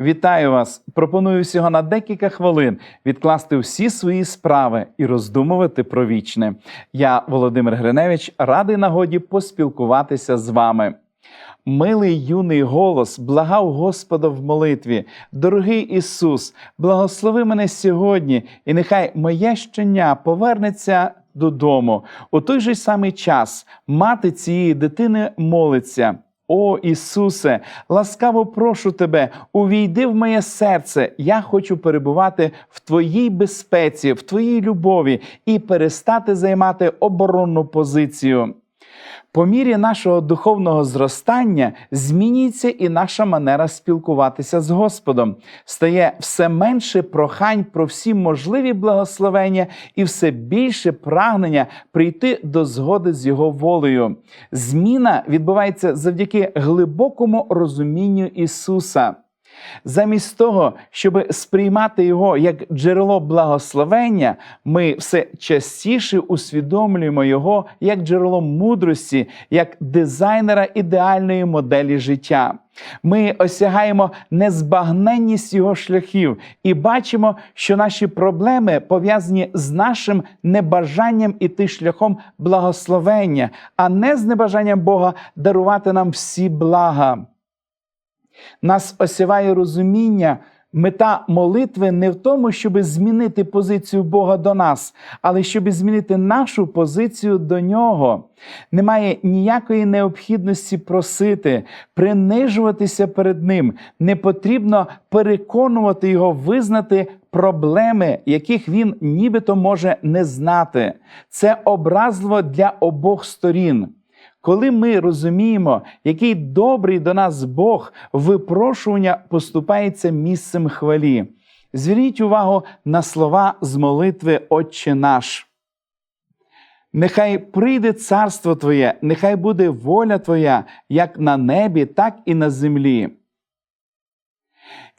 Вітаю вас! Пропоную всього на декілька хвилин відкласти всі свої справи і роздумувати про вічне. Я, Володимир Гриневич, радий нагоді поспілкуватися з вами. Милий юний голос благав Господа в молитві. Дорогий Ісус, благослови мене сьогодні, і нехай моє щеня повернеться додому. У той же самий час мати цієї дитини молиться. О Ісусе, ласкаво прошу Тебе, увійди в моє серце. Я хочу перебувати в Твоїй безпеці, в Твоїй любові і перестати займати оборонну позицію. По мірі нашого духовного зростання змінюється і наша манера спілкуватися з Господом. Стає все менше прохань про всі можливі благословення і все більше прагнення прийти до згоди з Його волею. Зміна відбувається завдяки глибокому розумінню Ісуса. Замість того, щоб сприймати його як джерело благословення, ми все частіше усвідомлюємо його як джерело мудрості, як дизайнера ідеальної моделі життя. Ми осягаємо незбагненність його шляхів і бачимо, що наші проблеми пов'язані з нашим небажанням іти шляхом благословення, а не з небажанням Бога дарувати нам всі блага. Нас осяває розуміння. Мета молитви не в тому, щоб змінити позицію Бога до нас, але щоб змінити нашу позицію до нього. Немає ніякої необхідності просити, принижуватися перед Ним. Не потрібно переконувати його визнати проблеми, яких він нібито може не знати. Це образливо для обох сторін. Коли ми розуміємо, який добрий до нас Бог, випрошування поступається місцем хвалі. Зверніть увагу на слова з молитви Отче наш. Нехай прийде царство Твоє, нехай буде воля Твоя, як на небі, так і на землі.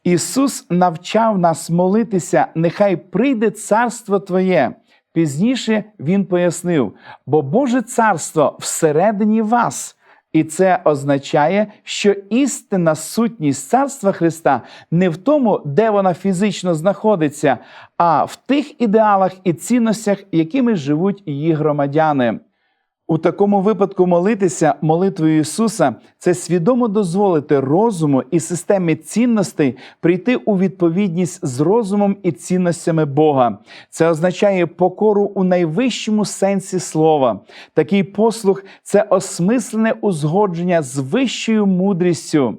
Ісус навчав нас молитися, нехай прийде царство Твоє. Пізніше він пояснив, бо Боже царство всередині вас. І це означає, що істинна сутність царства Христа не в тому, де вона фізично знаходиться, а в тих ідеалах і цінностях, якими живуть її громадяни. У такому випадку молитися молитвою Ісуса це свідомо дозволити розуму і системі цінностей прийти у відповідність з розумом і цінностями Бога. Це означає покору у найвищому сенсі слова. Такий послух це осмислене узгодження з вищою мудрістю.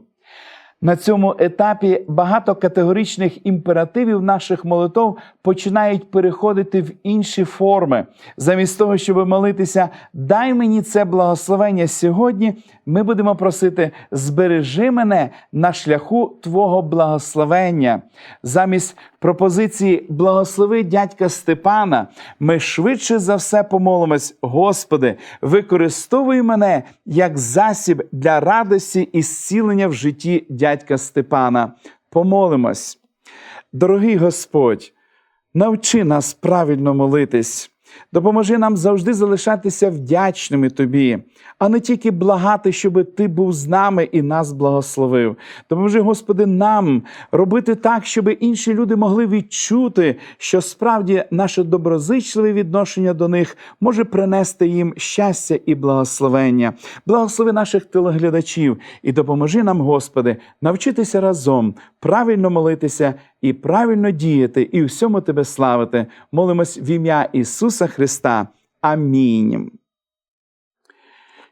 На цьому етапі багато категоричних імперативів наших молитов починають переходити в інші форми. Замість того, щоб молитися, дай мені це благословення сьогодні. Ми будемо просити, збережи мене на шляху Твого благословення. Замість пропозиції благослови дядька Степана, ми швидше за все помолимось, Господи, використовуй мене як засіб для радості і зцілення в житті дядька Степана. Помолимось. Дорогий Господь, навчи нас правильно молитись. Допоможи нам завжди залишатися вдячними тобі, а не тільки благати, щоб ти був з нами і нас благословив. Допоможи, Господи, нам робити так, щоб інші люди могли відчути, що справді наше доброзичливе відношення до них може принести їм щастя і благословення. Благослови наших телеглядачів і допоможи нам, Господи, навчитися разом правильно молитися і правильно діяти, і всьому Тебе славити. Молимось в ім'я Ісуса Христа. Амінь.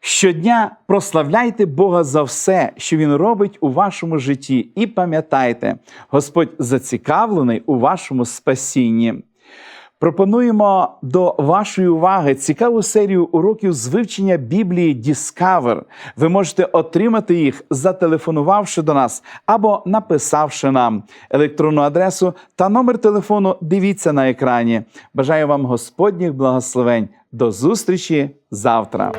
Щодня прославляйте Бога за все, що Він робить у вашому житті, і пам'ятайте, Господь зацікавлений у вашому спасінні. Пропонуємо до вашої уваги цікаву серію уроків з вивчення Біблії Discover. Ви можете отримати їх, зателефонувавши до нас або написавши нам електронну адресу та номер телефону. Дивіться на екрані. Бажаю вам Господніх благословень. До зустрічі завтра.